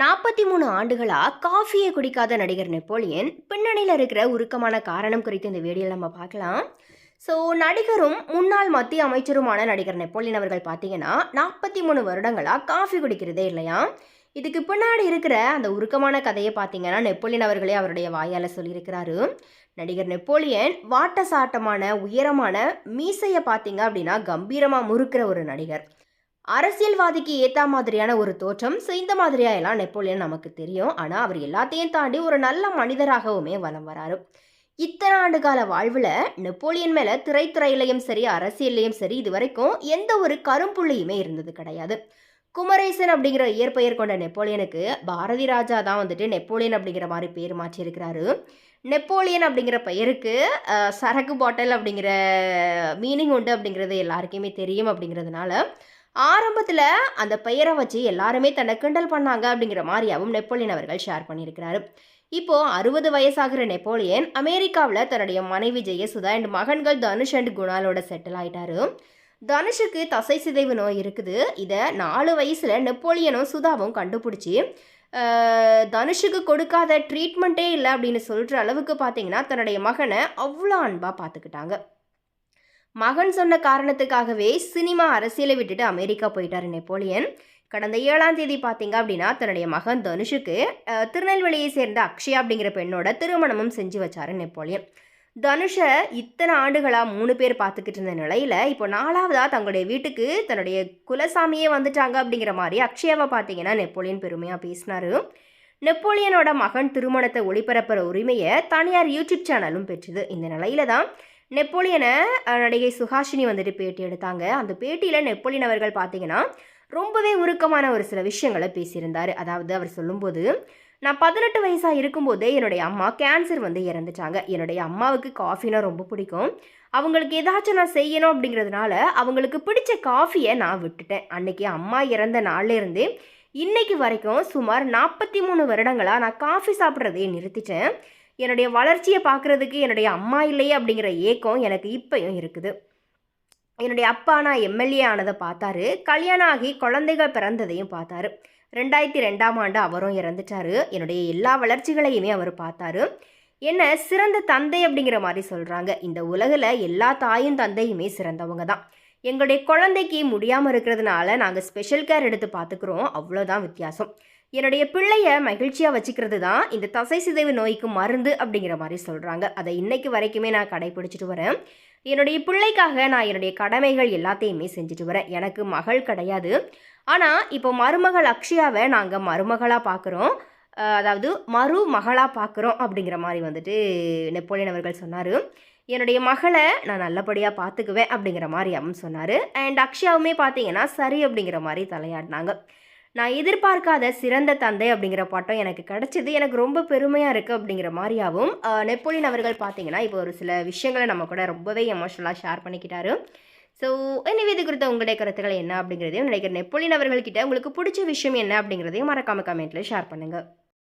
நாற்பத்தி மூணு ஆண்டுகளா காஃபியை குடிக்காத நடிகர் நெப்போலியன் பின்னணியில் இருக்கிற உருக்கமான காரணம் குறித்து இந்த வீடியோவில் நம்ம பார்க்கலாம். ஸோ நடிகரும் முன்னாள் மத்திய அமைச்சருமான நடிகர் நெப்போலியன் அவர்கள் பார்த்தீங்கன்னா நாற்பத்தி மூணு வருடங்களாக காஃபி குடிக்கிறதே இல்லையா? இதுக்கு பின்னாடி இருக்கிற அந்த உருக்கமான கதையை பார்த்தீங்கன்னா நெப்போலியன் அவர்களே அவருடைய வாயால் சொல்லியிருக்கிறாரு. நடிகர் நெப்போலியன் வாட்ட சாட்டமான உயரமான மீசையை பார்த்தீங்க அப்படின்னா கம்பீரமாக முறுக்கிற ஒரு நடிகர். அரசியல்வாதிக்கு ஏற்ற மாதிரியான ஒரு தோற்றம் ஸோ இந்த மாதிரியா எல்லாம் நெப்போலியன் நமக்கு தெரியும். ஆனால் அவர் எல்லாத்தையும் தாண்டி ஒரு நல்ல மனிதராகவுமே வலம் வராரு. இத்தனை ஆண்டு கால வாழ்வில் நெப்போலியன் மேலே திரைத்துறையிலையும் சரி அரசியல்லையும் சரி இது வரைக்கும் எந்த ஒரு கரும்புள்ளியுமே இருந்தது கிடையாது. குமரேசன் அப்படிங்கிற இயற்பெயர் கொண்ட நெப்போலியனுக்கு பாரதி ராஜா தான் வந்துட்டு நெப்போலியன் அப்படிங்கிற மாதிரி பேர் மாற்றியிருக்கிறாரு. நெப்போலியன் அப்படிங்கிற பெயருக்கு சரக்கு பாட்டில் அப்படிங்கிற மீனிங் உண்டு அப்படிங்கிறது எல்லாருக்குமே தெரியும் அப்படிங்கிறதுனால ஆரம்பத்தில் அந்த பெயரை வச்சு எல்லாருமே தன்னை கிண்டல் பண்ணாங்க அப்படிங்கிற மாதிரியாவும் நெப்போலியன் அவர்கள் ஷேர் பண்ணியிருக்கிறாரு. இப்போ அறுபது வயசாகிற நெப்போலியன் அமெரிக்காவில் தன்னுடைய மனைவி ஜெயசுதா அண்ட் மகன்கள் தனுஷ் அண்ட் குணாலோட செட்டில் ஆயிட்டாரு. தனுஷுக்கு தசை சிதைவு நோய் இருக்குது. இதை நாலு வயசில் நெப்போலியனும் சுதாவும் கண்டுபிடிச்சி தனுஷுக்கு கொடுக்காத ட்ரீட்மெண்ட்டே இல்லை அப்படின்னு சொல்கிற அளவுக்கு பார்த்தீங்கன்னா தன்னுடைய மகனை அவ்வளோ அன்பாக பார்த்துக்கிட்டாங்க மகன் சொன்ன காரணத்துக்காகவே சினிமா அரசியலை விட்டுட்டு அமெரிக்கா போயிட்டாரு நெப்போலியன். கடந்த ஏழாம் தேதி பார்த்தீங்க அப்படின்னா தன்னுடைய மகன் தனுஷுக்கு திருநெல்வேலியை சேர்ந்த அக்ஷயா அப்படிங்கிற பெண்ணோட திருமணமும் செஞ்சு வச்சாரு நெப்போலியன். தனுஷை இத்தனை ஆண்டுகளாக மூணு பேர் பார்த்துக்கிட்டு இருந்த நிலையில் இப்போ நாலாவதாக தங்களுடைய வீட்டுக்கு தன்னுடைய குலசாமியே வந்துட்டாங்க அப்படிங்கிற மாதிரி அக்ஷயாவை பார்த்தீங்கன்னா நெப்போலியன் பெருமையாக பேசினாரு. நெப்போலியனோட மகன் திருமணத்தை ஒளிபரப்புற உரிமையை தனியார் யூடியூப் சேனலும் பெற்றுது. இந்த நிலையில தான் நெப்போலியனை நடிகை சுஹாஷினி வந்துட்டு பேட்டி எடுத்தாங்க. அந்த பேட்டியில் நெப்போலியன் அவர்கள் பார்த்தீங்கன்னா ரொம்பவே உருக்கமான ஒரு சில விஷயங்களை பேசியிருந்தார். அதாவது அவர் சொல்லும்போது நான் பதினெட்டு வயசாக இருக்கும்போதே என்னுடைய அம்மா கேன்சர் வந்து இறந்துட்டாங்க. என்னுடைய அம்மாவுக்கு காஃபினா ரொம்ப பிடிக்கும். அவங்களுக்கு ஏதாச்சும் நான் செய்யணும் அப்படிங்கிறதுனால அவங்களுக்கு பிடிச்ச காஃபியை நான் விட்டுட்டேன். அன்னைக்கு அம்மா இறந்த நாள்லேருந்து இன்னைக்கு வரைக்கும் சுமார் நாற்பத்தி மூணு வருடங்களாக நான் காஃபி சாப்பிட்றதையே நிறுத்திட்டேன். என்னுடைய வளர்ச்சியை பார்க்குறதுக்கு என்னுடைய அம்மா இல்லையே அப்படிங்கிற ஏக்கம் எனக்கு இப்பயும் இருக்குது. என்னுடைய அப்பா நான் எம்எல்ஏ ஆனதை பார்த்தாரு. கல்யாணம் ஆகி குழந்தைகள் பிறந்ததையும் பார்த்தாரு. ரெண்டாயிரத்தி ரெண்டாம் ஆண்டு அவரும் இறந்துட்டாரு. என்னுடைய எல்லா வளர்ச்சிகளையுமே அவர் பார்த்தாரு. என்ன சிறந்த தந்தை அப்படிங்கிற மாதிரி சொல்கிறாங்க இந்த உலகில் எல்லா தாயும் தந்தையுமே சிறந்தவங்க தான். எங்களுடைய குழந்தைக்கு முடியாமல் இருக்கிறதுனால நாங்கள் ஸ்பெஷல் கேர் எடுத்து பார்த்துக்குறோம். அவ்வளோதான் வித்தியாசம். என்னுடைய பிள்ளைய மகிழ்ச்சியாக வச்சுக்கிறது தான் இந்த தசை சிதைவு நோய்க்கு மருந்து அப்படிங்கிற மாதிரி சொல்கிறாங்க அதை இன்னைக்கு வரைக்குமே நான் கடைபிடிச்சிட்டு வரேன். என்னுடைய பிள்ளைக்காக நான் என்னுடைய கடமைகள் எல்லாத்தையுமே செஞ்சுட்டு வரேன். எனக்கு மகள் கிடையாது. ஆனால் இப்போ மருமகள் அக்ஷயாவை நாங்கள் மருமகளாக பார்க்குறோம் அதாவது மருமகளாக பார்க்குறோம் அப்படிங்கிற மாதிரி வந்துட்டு நெப்போலியன் அவர்கள் சொன்னார். என்னுடைய மகளை நான் நல்லபடியாக பார்த்துக்குவேன் அப்படிங்கிற மாதிரி அவன் சொன்னார். அண்ட் அக்ஷயாவுமே பார்த்தீங்கன்னா சரி அப்படிங்கிற மாதிரி தலையாடினாங்க நான் எதிர்பார்க்காத சிறந்த தந்தை அப்படிங்கிற பட்டம் எனக்கு கிடச்சிது. எனக்கு ரொம்ப பெருமையாக இருக்குது அப்படிங்கிற மாதிரியாகவும் நெப்போலியன் அவர்கள் பார்த்தீங்கன்னா இப்போ ஒரு சில விஷயங்களை நம்ம கூட ரொம்பவே எமோஷனலாக ஷேர் பண்ணிக்கிட்டாரு. ஸோ எனவே இது குறித்த உங்களுடைய கருத்துக்கள் என்ன அப்படிங்கிறதையும் நினைக்கிறேன். நெப்போலியன் அவர்கள்கிட்ட உங்களுக்கு பிடிச்ச விஷயம் என்ன அப்படிங்கிறதையும் மறக்காம கமெண்ட்டில் ஷேர் பண்ணுங்கள்